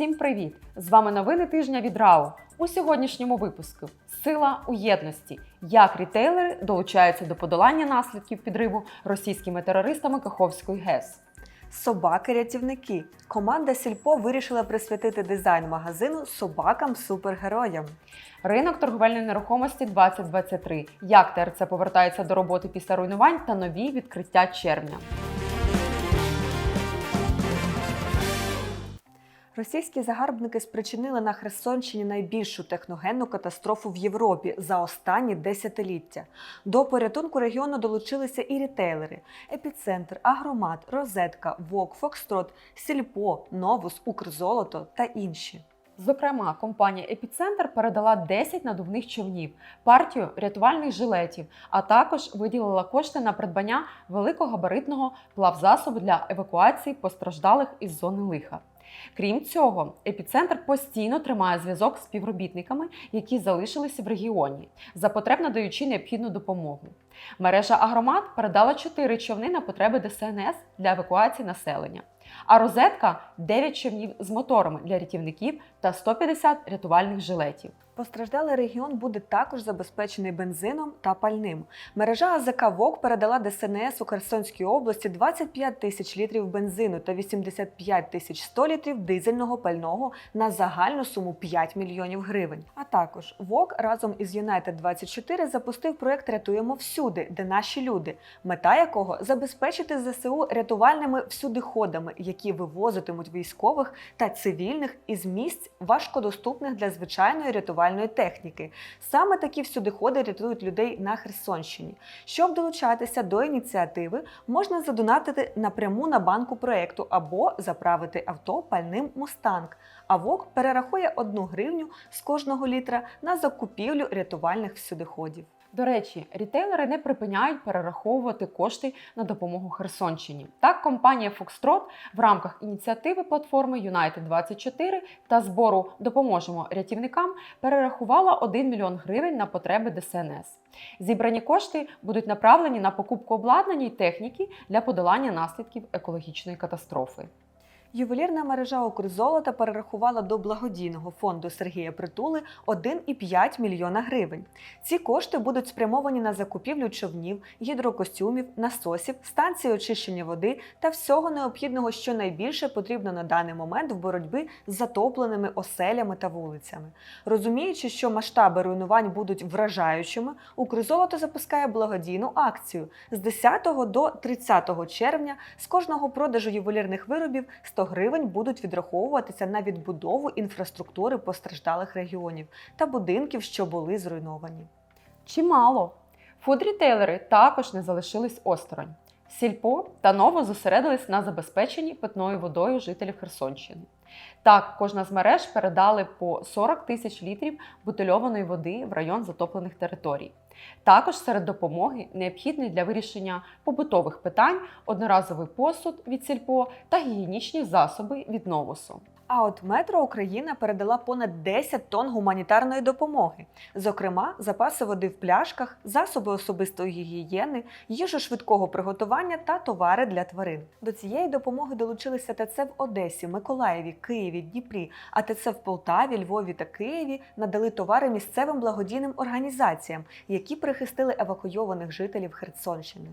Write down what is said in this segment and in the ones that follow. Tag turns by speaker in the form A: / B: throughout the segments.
A: Всім привіт! З вами новини тижня від РАО. У сьогоднішньому випуску Сила у єдності. Як рітейлери долучаються до подолання наслідків підриву російськими терористами Каховської ГЕС.
B: Собаки-рятівники. Команда Сільпо вирішила присвятити дизайн магазину собакам-супергероям.
A: Ринок торговельної нерухомості 2023. Як ТРЦ повертається до роботи після руйнувань та нові відкриття червня.
B: Російські загарбники спричинили на Херсонщині найбільшу техногенну катастрофу в Європі за останні десятиліття. До порятунку регіону долучилися і рітейлери: Епіцентр, Агромат, Розетка, Вок, Фокстрот, Сільпо, Новус, Укрзолото та інші.
A: Зокрема, компанія Епіцентр передала 10 надувних човнів, партію рятувальних жилетів, а також виділила кошти на придбання великогабаритного плавзасобу для евакуації постраждалих із зони лиха. Крім цього, епіцентр постійно тримає зв'язок з співробітниками, які залишилися в регіоні, за потреб надаючи необхідну допомогу. Мережа Агромат передала 4 човни на потреби ДСНС для евакуації населення. А розетка 9 човнів з моторами для рятівників та 150 рятувальних жилетів.
B: Постраждалий регіон буде також забезпечений бензином та пальним. Мережа АЗК ВОК передала ДСНС у Херсонській області 25 тисяч літрів бензину та 85 тисяч 100 літрів дизельного пального на загальну суму 5 мільйонів гривень. А також ВОК разом із United 24 запустив проект Рятуємо всюди, де наші люди, мета якого забезпечити ЗСУ рятувальними всюдиходами, які вивозитимуть військових та цивільних із місць важкодоступних для звичайної рятувальної техніки. Саме такі всюдиходи рятують людей на Херсонщині. Щоб долучатися до ініціативи, можна задонатити напряму на банку проекту або заправити авто пальним Мустанг. А ВОК перерахує одну гривню з кожного літра на закупівлю рятувальних всюдиходів.
A: До речі, рітейлери не припиняють перераховувати кошти на допомогу Херсонщині. Так, компанія Foxtrot в рамках ініціативи платформи United 24 та збору Допоможемо рятівникам перерахувала 1 мільйон гривень на потреби ДСНС. Зібрані кошти будуть направлені на покупку обладнання і техніки для подолання наслідків екологічної катастрофи.
B: Ювелірна мережа «Укрзолота» перерахувала до благодійного фонду Сергія Притули 1,5 мільйона гривень. Ці кошти будуть спрямовані на закупівлю човнів, гідрокостюмів, насосів, станції очищення води та всього необхідного, що найбільше потрібно на даний момент в боротьбі з затопленими оселями та вулицями. Розуміючи, що масштаби руйнувань будуть вражаючими, «Укрзолото» запускає благодійну акцію з 10 до 30 червня з кожного продажу ювелірних виробів 100 гривень будуть відраховуватися на відбудову інфраструктури постраждалих регіонів та будинків, що були зруйновані.
A: Чимало. Фуд-рітейлери також не залишились осторонь. Сільпо та ново зосередились на забезпеченні питною водою жителів Херсонщини. Так, кожна з мереж передали по 40 тисяч літрів бутильованої води в район затоплених територій. Також серед допомоги необхідний для вирішення побутових питань одноразовий посуд від сільпо та гігієнічні засоби від новусу.
B: А от Метро Україна передала понад 10 тонн гуманітарної допомоги, зокрема, запаси води в пляшках, засоби особистої гігієни, їжу швидкого приготування та товари для тварин. До цієї допомоги долучилися ТЦ в Одесі, Миколаєві, Києві, Дніпрі, а ТЦ в Полтаві, Львові та Києві надали товари місцевим благодійним організаціям, які прихистили евакуйованих жителів Херсонщини.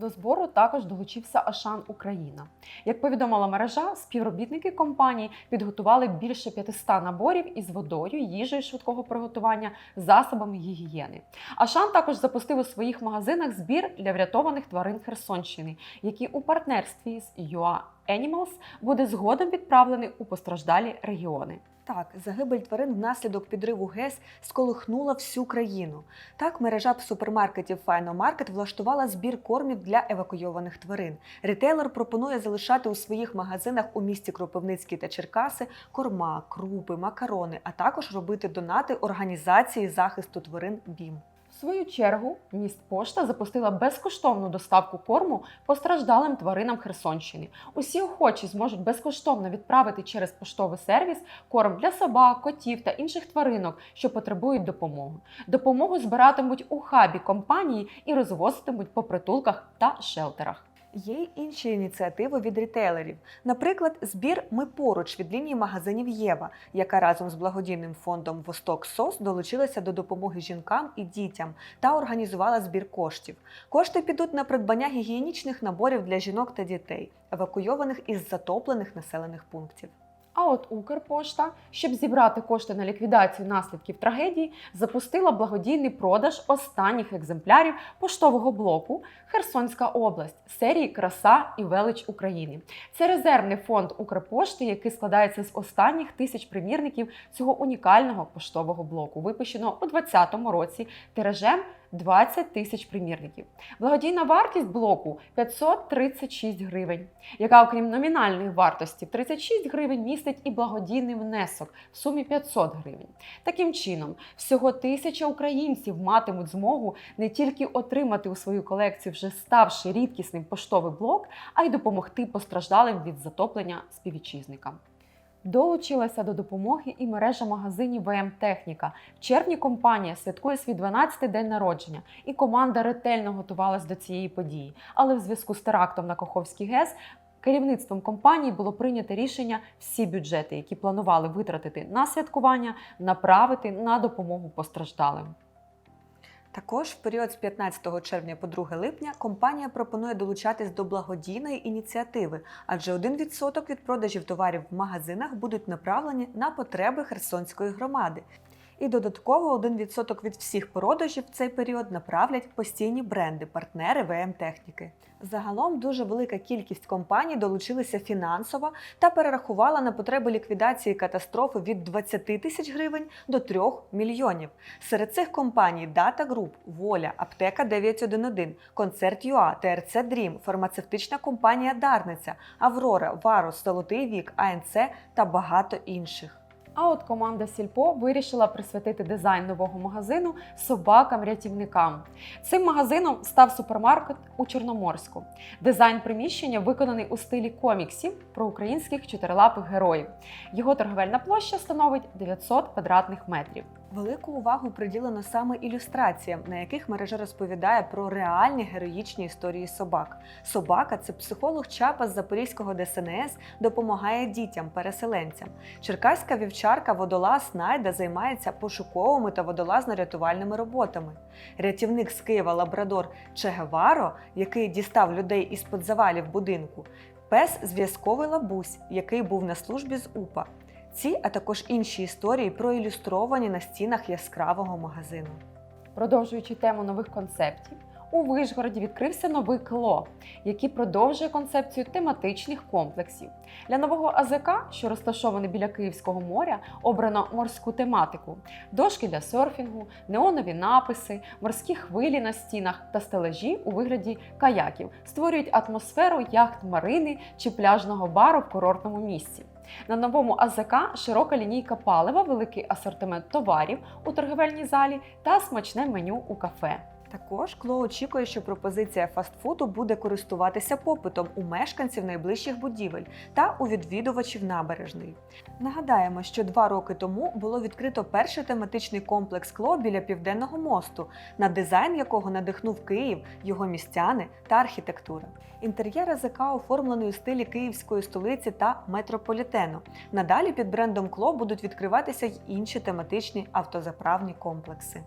A: До збору також долучився Ашан Україна. Як повідомила мережа, співробітники компанії підготували більше 500 наборів із водою, їжею швидкого приготування, засобами гігієни. Ашан також запустив у своїх магазинах збір для врятованих тварин Херсонщини, який у партнерстві з UA Animals буде згодом відправлений у постраждалі регіони.
B: Так, загибель тварин внаслідок підриву ГЕС сколихнула всю країну. Так, мережа супермаркетів Файномаркет влаштувала збір кормів для евакуйованих тварин. Ретейлер пропонує залишати у своїх магазинах у місті Кропивницький та Черкаси корма, крупи, макарони, а також робити донати організації захисту тварин БІМ.
A: Свою чергу міст-пошта запустила безкоштовну доставку корму постраждалим тваринам Херсонщини. Усі охочі зможуть безкоштовно відправити через поштовий сервіс корм для собак, котів та інших тваринок, що потребують допомоги. Допомогу збиратимуть у хабі компанії і розвозитимуть по притулках та шелтерах.
B: Є й інші ініціативи від рітейлерів. Наприклад, збір Ми поруч від лінії магазинів Єва, яка разом з благодійним фондом Восток СОС долучилася до допомоги жінкам і дітям та організувала збір коштів. Кошти підуть на придбання гігієнічних наборів для жінок та дітей, евакуйованих із затоплених населених пунктів.
A: А от Укрпошта, щоб зібрати кошти на ліквідацію наслідків трагедії, запустила благодійний продаж останніх екземплярів поштового блоку Херсонська область серії Краса і велич України. Це резервний фонд Укрпошти, який складається з останніх тисяч примірників цього унікального поштового блоку, випущеного у 2020 році тиражем 20 тисяч примірників. Благодійна вартість блоку 536 гривень, яка, окрім номінальної вартості в 36 гривень, містить і благодійний внесок в сумі 500 гривень. Таким чином, всього тисяча українців матимуть змогу не тільки отримати у свою колекцію вже ставши рідкісним поштовий блок, а й допомогти постраждалим від затоплення співвітчизникам. Долучилася до допомоги і мережа магазинів ВМ Техніка. В червні компанія святкує свій 12-й день народження, і команда ретельно готувалась до цієї події. Але в зв'язку з терактом на Каховський ГЕС керівництвом компанії було прийнято рішення всі бюджети, які планували витратити на святкування, направити на допомогу постраждалим.
B: Також в період з 15 червня по 2 липня компанія пропонує долучатись до благодійної ініціативи, адже 1% від продажів товарів в магазинах будуть направлені на потреби Херсонської громади. І додатково 1% від всіх продажів в цей період направлять постійні бренди, партнери ВМ Техніки. Загалом дуже велика кількість компаній долучилися фінансово та перерахувала на потреби ліквідації катастрофи від 20 тисяч гривень до 3 мільйонів. Серед цих компаній Data Group, Воля, Аптека 911, Концерт ЮА, ТРЦ Дрім, фармацевтична компанія Дарниця, Аврора, Варус, Золотий Вік, АНЦ та багато інших.
A: А от команда Сільпо вирішила присвятити дизайн нового магазину собакам-рятівникам. Цим магазином став супермаркет у Чорноморську. Дизайн приміщення виконаний у стилі коміксів про українських чотирилапих героїв. Його торговельна площа становить 900 квадратних метрів.
B: Велику увагу приділено саме ілюстраціям, на яких мережа розповідає про реальні героїчні історії собак. Собака це психолог Чапа з Запорізького ДСНС, допомагає дітям-переселенцям. Черкаська вівчарка водолаз Найда займається пошуковими та водолазно-рятувальними роботами. Рятівник з Києва Лабрадор Чегеваро, який дістав людей із-під завалів будинку. Пес зв'язковий лабусь, який був на службі з УПА. Ці, а також інші історії проілюстровані на стінах яскравого магазину.
A: Продовжуючи тему нових концептів, у Вишгороді відкрився новий кло, який продовжує концепцію тематичних комплексів. Для нового АЗК, що розташований біля Київського моря, обрано морську тематику: дошки для серфінгу, неонові написи, морські хвилі на стінах та стележі у вигляді каяків створюють атмосферу яхт марини чи пляжного бару в курортному місці. На новому АЗК широка лінійка палива, великий асортимент товарів у торговельній залі та смачне меню у кафе.
B: Також Кло очікує, що пропозиція фастфуду буде користуватися попитом у мешканців найближчих будівель та у відвідувачів набережної. Нагадаємо, що два роки тому було відкрито перший тематичний комплекс Кло біля південного мосту, на дизайн якого надихнув Київ, його містяни та архітектура. Інтер'єр АЗК оформлений у стилі київської столиці та метрополітену. Надалі під брендом Кло будуть відкриватися й інші тематичні автозаправні комплекси.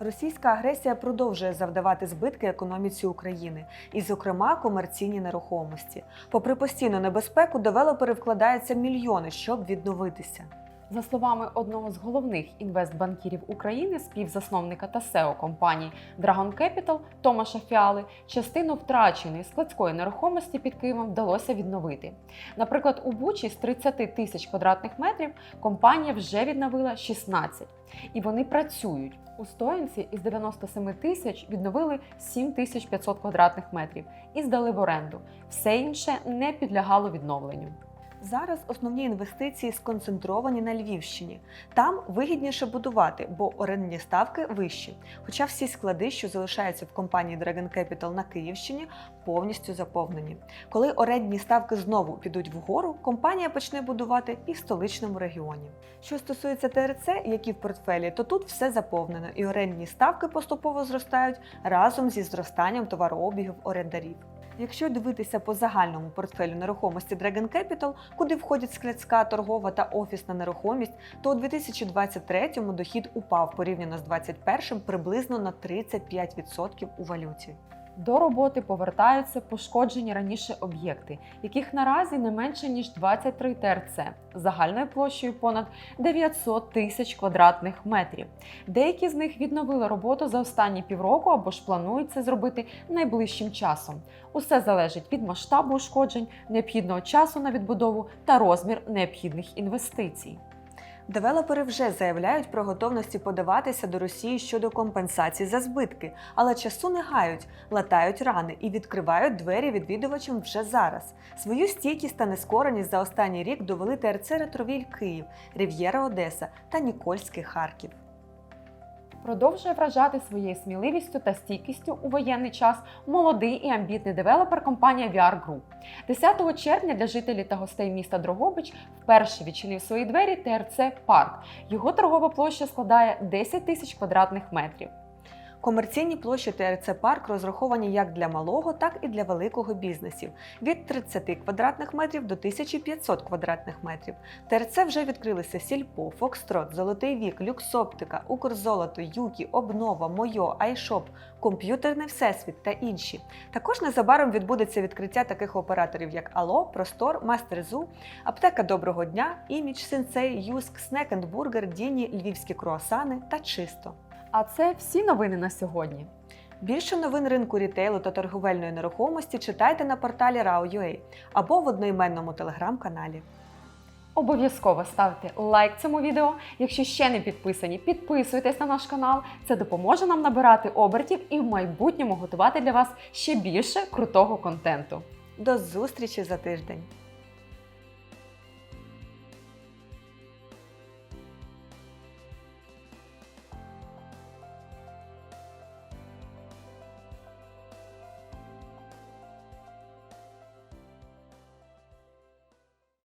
B: Російська агресія продовжує завдавати збитки економіці України, і, зокрема, комерційні нерухомості. Попри постійну небезпеку, девелопери вкладаються мільйони, щоб відновитися.
A: За словами одного з головних інвестбанкірів України, співзасновника та SEO компанії Dragon Capital Томаша Фіали, частину втраченої складської нерухомості під Києвом вдалося відновити. Наприклад, у Бучі з 30 тисяч квадратних метрів компанія вже відновила 16, і вони працюють. У Стоянці із 97 тисяч відновили 7500 квадратних метрів і здали в оренду. Все інше не підлягало відновленню.
B: Зараз основні інвестиції сконцентровані на Львівщині. Там вигідніше будувати, бо орендні ставки вищі. Хоча всі склади, що залишаються в компанії Dragon Capital на Київщині, повністю заповнені. Коли орендні ставки знову підуть вгору, компанія почне будувати і в столичному регіоні. Що стосується ТРЦ, які в портфелі, то тут все заповнено, і орендні ставки поступово зростають разом зі зростанням товарообігів орендарів. Якщо дивитися по загальному портфелю нерухомості Dragon Capital, куди входять складська, торгова та офісна нерухомість, то у 2023-му дохід упав порівняно з 2021 приблизно на 35% у валюті.
A: До роботи повертаються пошкоджені раніше об'єкти, яких наразі не менше ніж 23 ТРЦ загальною площею понад 900 тисяч квадратних метрів. Деякі з них відновили роботу за останні півроку або ж планують це зробити найближчим часом. Усе залежить від масштабу ушкоджень, необхідного часу на відбудову та розмір необхідних інвестицій.
B: Девелопери вже заявляють про готовності подаватися до Росії щодо компенсації за збитки, але часу не гають, латають рани і відкривають двері відвідувачам вже зараз. Свою стійкість та нескореність за останній рік довели ТРЦ Ретровіль Київ, Рів'єра Одеса та Нікольський Харків.
A: Продовжує вражати своєю сміливістю та стійкістю у воєнний час молодий і амбітний девелопер компанія VR Group. 10 червня для жителів та гостей міста Дрогобич вперше відчинив свої двері ТРЦ Парк. Його торгова площа складає 10 тисяч квадратних метрів.
B: Комерційні площі ТРЦ Парк розраховані як для малого, так і для великого бізнесів від 30 квадратних метрів до 1500 квадратних метрів. ТРЦ вже відкрилися Сільпо, Фокстрот, Золотий Вік, Люксоптика, Укрзолото, Юкі, Обнова, Мойо, Айшоп, Комп'ютерний Всесвіт та інші. Також незабаром відбудеться відкриття таких операторів, як Ало, Простор, Мастерзу, Аптека Доброго дня, Імідж, Сенсей, Юск, Снек енд Бургер, Діні, Львівські круасани та Чисто.
A: А це всі новини на сьогодні.
B: Більше новин ринку рітейлу та торговельної нерухомості читайте на порталі RAO.ua або в одноіменному телеграм-каналі.
A: Обов'язково ставте лайк цьому відео. Якщо ще не підписані, підписуйтесь на наш канал. Це допоможе нам набирати обертів і в майбутньому готувати для вас ще більше крутого контенту.
B: До зустрічі за тиждень!